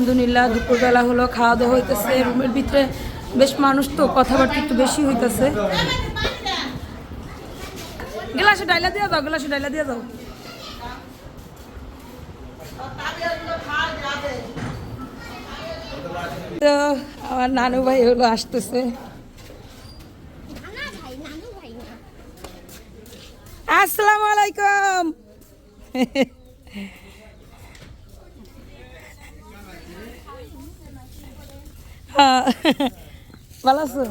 আলহামদুলিল্লাহ, দুপুরবেলা হলো খাওয়া দাওয়া হইতেছে। রুমের ভিতরে বেশ মানুষ তো, কথাবার্তা একটু বেশি হইতেছে। গ্লাসে ডাইলা দিয়ে দাও, গ্লাসে ডাইলা দিয়ে দাও। তো আমার নানু ভাই হলো আসতেছে। আসসালামু আলাইকুম। ভালো আছো?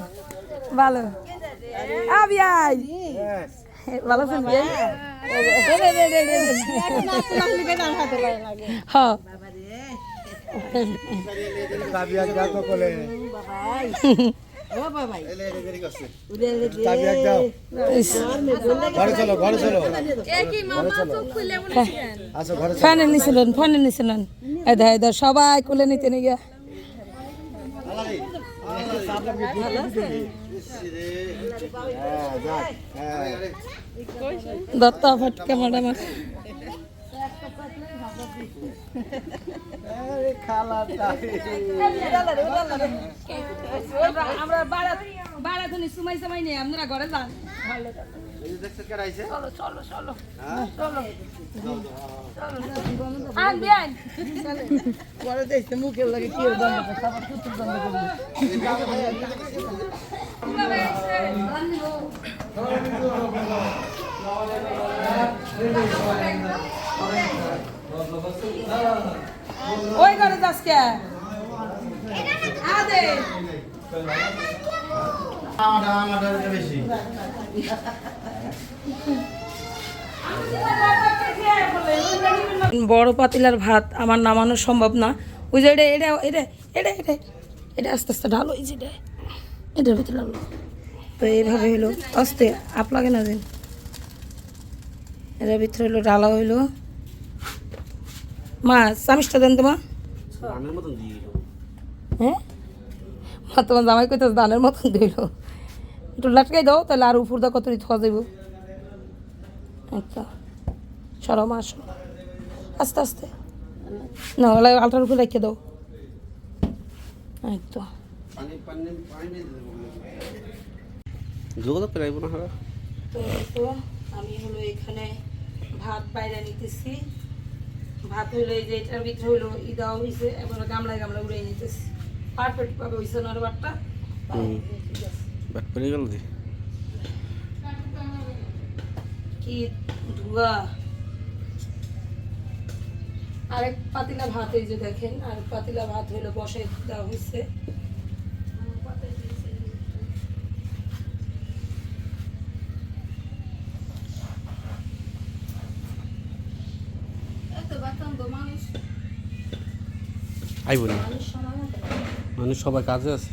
ভালো। আবি আই। ভালো আছেন বিয়াই হ্যাঁ তাবিয়াক দাও তো কোলে তাবিয়াক দাও ঘরে চলো ঘরে চলো আসো ঘরে চলো ফ্যানে নিছিলেন ফ্যানে নিছিলেন সবাই কোলে নিতে নিয়ে হ্যাঁ হ্যাঁ দত্তা ফটকা ম্যাডাম। আমরা বাড়া বাড়া ধনি সময় সময় নেই আপনারা ঘরে যান। এই চলো আন বিয়ান ওই ঘরে যাস কে? আদে। আমাটা আমাটা বেশি। বড় পাতিলার ভাত আমার নামানো সম্ভব না। ওই যে এটা এটা এটা এটা এটা এটা আস্তে আস্তে ঢালো এই যে এটা এটার ভিতরে ঢালো। তো এইভাবে হলো আস্তে আপ লাগে না দিন এটার ভিতরে হলো ঢালা হইল। মা চামিচটা দেন তো মা। রানের মতন দিয়ে দিল। হ্যাঁ? মা তোমার জামাই কইতে দানের মতন দিল। একটু লাটকাই দাও তাহলে আর উপর দা কত থোয়া যাইব। আচ্ছা। সরো মা আসো। আস্তে আস্তে। না ওলা আলটার উপরে রেখে দাও। এই তো তো আমি হলো এখানে ভাত বাইরে নিতেছি। ভাত হইল এই যে এটার ভিতরে হইল ই দেওয়া হয়েছে এবার গামলায় গামলা উড়ে নিতেছি। পারফেক্ট ভাবে হয়েছে না পেরে গেল দি কি ধোয়া। আরেক পাতিলা ভাত এই যে দেখেন আরেক পাতিলা ভাত হইল বসাই দেওয়া হয়েছে। আইব না মানে সবাই কাজে আছে।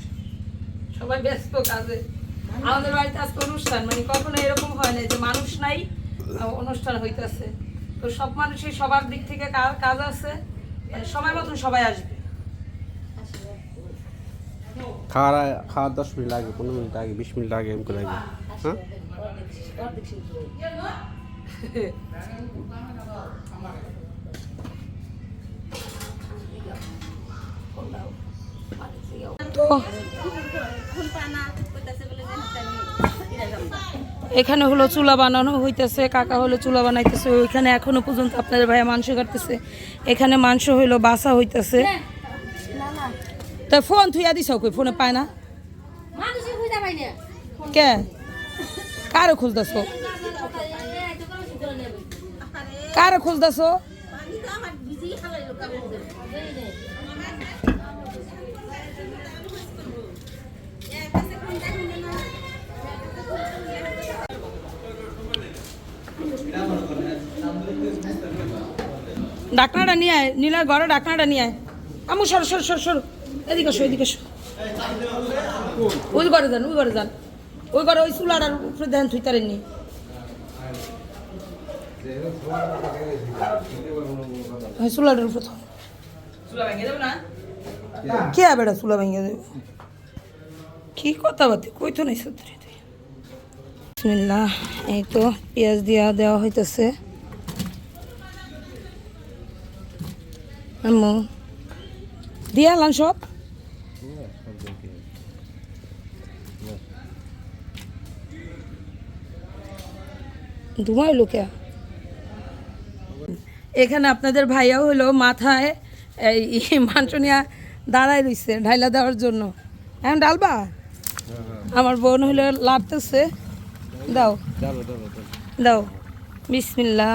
সবাই ব্যস্ত কাজে। আমাদের বাড়িতে আজকে অনুষ্ঠান মানে কখনো এরকম হয় না যে মানুষ নাই অনুষ্ঠান হইতেছে। তো সব মানুষই সবার দিক থেকে কাজ আছে। মানে সময় মতন সবাই আসবে। খাওয়ার খাওয়ার দশ মিনিট লাগে পনেরো মিনিট আগে বিশ মিনিট আগে এম করে আগে। হ্যাঁ? তো এখানে হলো চুলা বানানো হইতেছে কাকা হলো চুলা বানাইতেছে ওইখানে এখনও পর্যন্ত আপনাদের ভাইয়া মাংস কাটতেছে। এখানে মাংস হইল বাসা হইতেছে। তা ফোন থুইয়া দিছ কই? ফোনে পায় না? কে? কারে খুঁজতেছ? কারে খুঁজতেছ? ডাকনাটা নিয়ে আয় নীলার ঘরে ডাকনাটা নিয়ে আয়। আমু সর সর সর সর। এদিকে সর এদিকে সর ওই ঘরে যান ওই ঘরে যান। ওই ঘরে ওই চুলাটার উপরে দেন থুই তারেন নি চুলাটার উপরে। কে বেড়া চুলা ভেঙে দেবে? কি কথা বাতি কই তো নাই সত্যি এই তো পেঁয়াজ দিয়া দেওয়া হইতেছে। আম্মু দিয়ে আনলাম সব ধুমাই লোকে। এখানে আপনাদের ভাইয়াও হলো মাথায় এই মাংস নিয়ে দাঁড়ায় রইছে ঢাইলা দেওয়ার জন্য। এখন ডালবা আমার বোন হলো লাভতেছে দাও। দাও বিসমিল্লা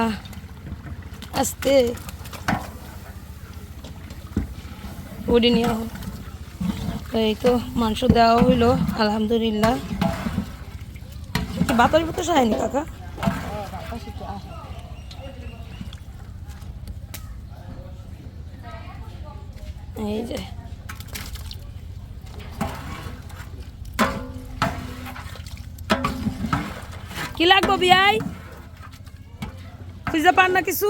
আস্তে। উড়ি নিয়ে আহ। এই তো মাংস দেওয়া হইল, আলহামদুলিল্লাহ। বাতাস বাতাস হয়নি কাকা? এই যে। কি লাগবো বিয়াই? খুঁজে পান না কিছু?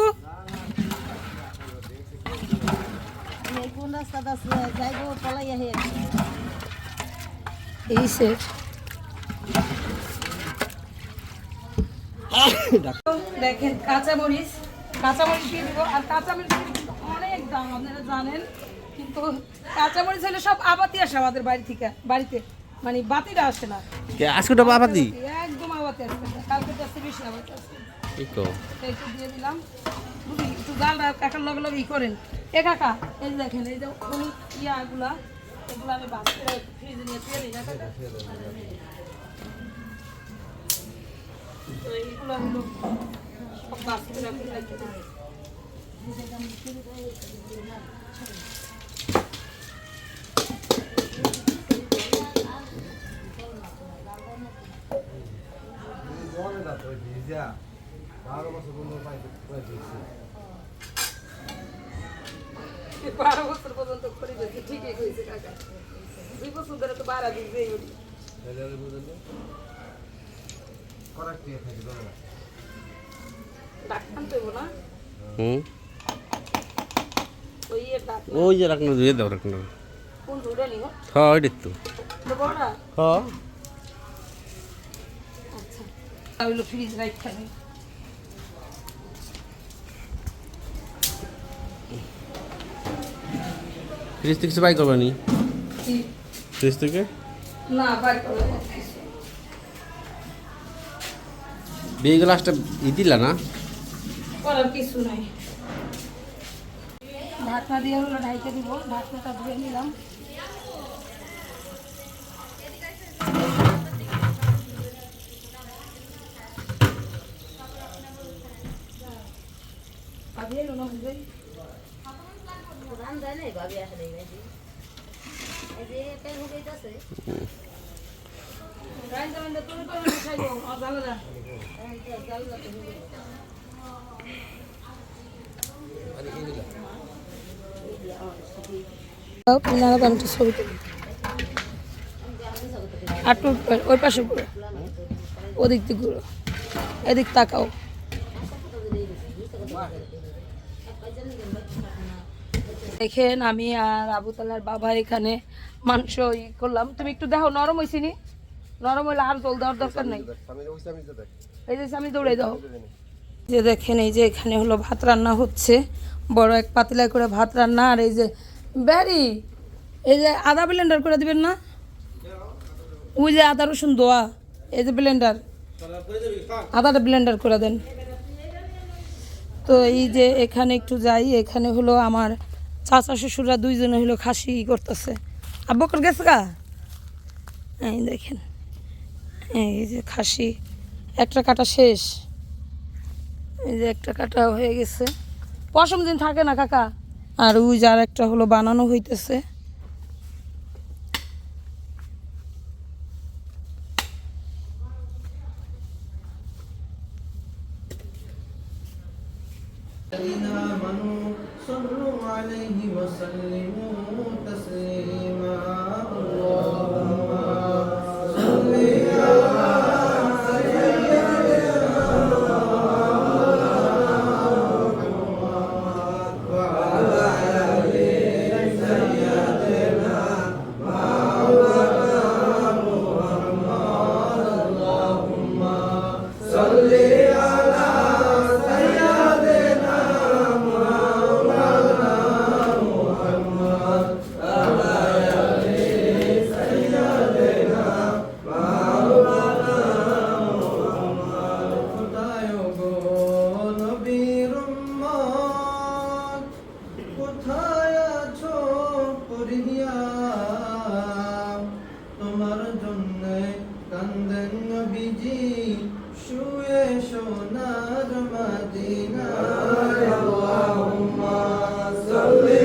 কোন রাস্তাটা আছে পলাই আহে এই সে দেখেন কাঁচামরিচ। কাঁচামরিচ দিয়ে দিব। আর কাঁচামরিচ কিন্তু অনেক দাম আপনারা জানেন। কিন্তু কাঁচামরিচ হলে সব আবাতি আসে আমাদের বাড়ি থেকে বাড়িতে। মানে বাতিটা আসে না। আজকে তো বাবা একদম আবাতি আসবে না। কালকে তো আসছে বেশি আবাতি কো একটু দিয়ে দিলাম। বুঝলি একটু ডালটা কাকার লগে লগে ই করেন। এ কাকা, এই দেখেন, এই যে এগুলো আমি বাস করে নিয়ে দিই না কাকা তো এইগুলো হলো সব বাস করে আমি রেখে দিই। বারো বছর পর্যন্ত করে গেছে ঠিকই কইছে কাকা। দুই বছর ধরে তো বাড়া দিচ্ছে ডাক্তার তো না। হুম? ওই ইয়ে ওই যে রাখনা দিয়ে দাও রাখনা হ্যাঁ ওইটা তো। হ্যাঁ। আচ্ছা। ফ্রিজ রাইট ফ্রিজ থেকে কিছু বাই করবে নি? কি? ফ্রিজ থেকে? না বাই করবে বিয়ে গ্লাসটা ই দিলা না? করার কিছু নাই। ঢাকনা দিয়ে হলো ঢাইকে দিব। ঢাকনাটা ধুয়ে নিলাম ভাবি এলো না বুঝলি রান যায় নাই ভাবি আসলে নাকি এই যে পেন হইতাছে রাইন যাবেন তো তুমি করে খাইবো ছবি ওই পাশে ওদিক দেখেন আমি আর আবুতালার বাবা এখানে মাংস ই করলাম। তুমি একটু দেখো, নরম হয়েছি নি? নরম হইলে আর জল দেওয়ার দরকার নেই। এই যে আমি দৌড়ে দাও। যে দেখেন এই যে এখানে হলো ভাত রান্না হচ্ছে। বড় এক পাতিলায় করে ভাত রান্না আর এই যে ব্যারি এই যে আদা ব্লেন্ডার করে দিবেন না? ওই যে আদা রসুন দোয়া এই যে ব্লেন্ডার আদাটা ব্লেন্ডার করে দেন। তো এই যে এখানে একটু যাই এখানে হলো আমার চাচা শ্বশুররা দুইজনে হলো খাসি করতেছে। আব্বকর গেছে গা? এই দেখেন। এই যে খাসি একটা কাটা শেষ এই যে একটা কাটা হয়ে গেছে পশম দিন থাকে না কাকা আর ওই যার একটা হলো বানানো হইতেছে الذين آمنوا صلوا عليه وسلموا تسليما দিয়া তোমার জন্য কান্দেন বিজি শুয়ে সোনার মাদিনা আল্লাহুম্মা সাল্লি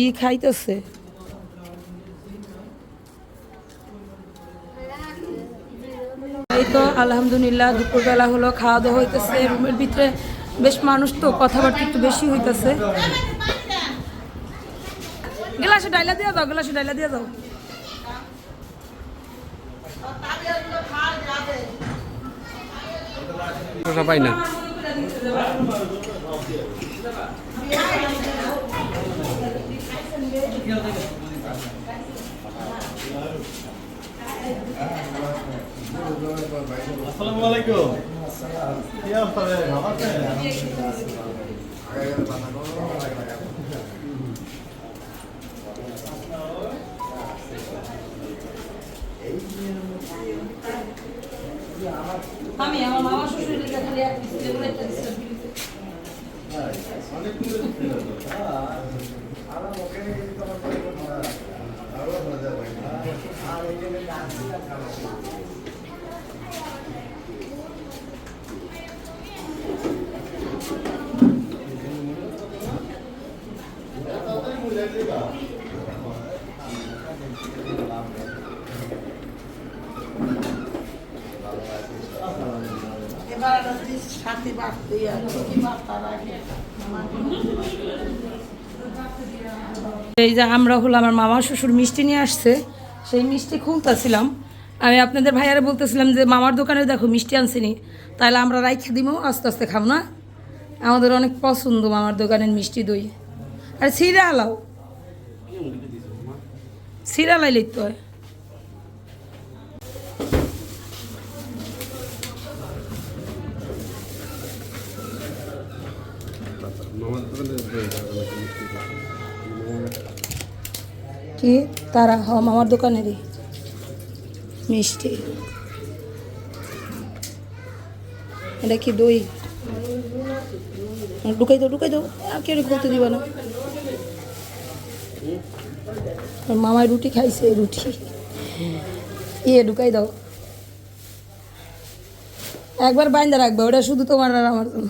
ই খাইতেছে। তো আলহামদুলিল্লাহ, দুপুরবেলা হলো খাওয়া দাওয়া হইতেছে, রুমের ভিতরে বেশ মানুষ তো, কথাবার্তা একটু বেশি হইতেছে। গ্লাসে ডাইলা দিয়ে দাও, গ্লাসে ডাইলা দিয়ে দাও। শসা পাই না? আসসালামু আলাইকুম। কি অবস্থা রে? ভালো আছেন? আমি আমার মামা শ্বশুরের যেগুলো একটা দিচ্ছিলাম এই যে আমরা হলো আমার মামা শ্বশুর মিষ্টি নিয়ে আসছে, সেই মিষ্টি খুলতেছিলাম। আমি আপনাদের ভাইয়ারে বলতেছিলাম যে, মামার দোকানে দেখো মিষ্টি আনছিনি তাহলে আমরা রাইখে দিব আস্তে আস্তে খাব না? আমাদের অনেক পছন্দ মামার দোকানের মিষ্টি দই। আর সিরা আলাও। সিরা লাইলেই তো হয়। কি? তারা হ মামার দোকানেরই। মিষ্টি। এটা কি দই? ঢুকাই দাও ঢুকাই দাও। আর কেউ খুলতে দিবা না। মামায় রুটি খাইছে, রুটি। ইয়ে ঢুকাই দাও। একবার বাইন্দা রাখবে, ওটা শুধু তোমার আর আমার জন্য।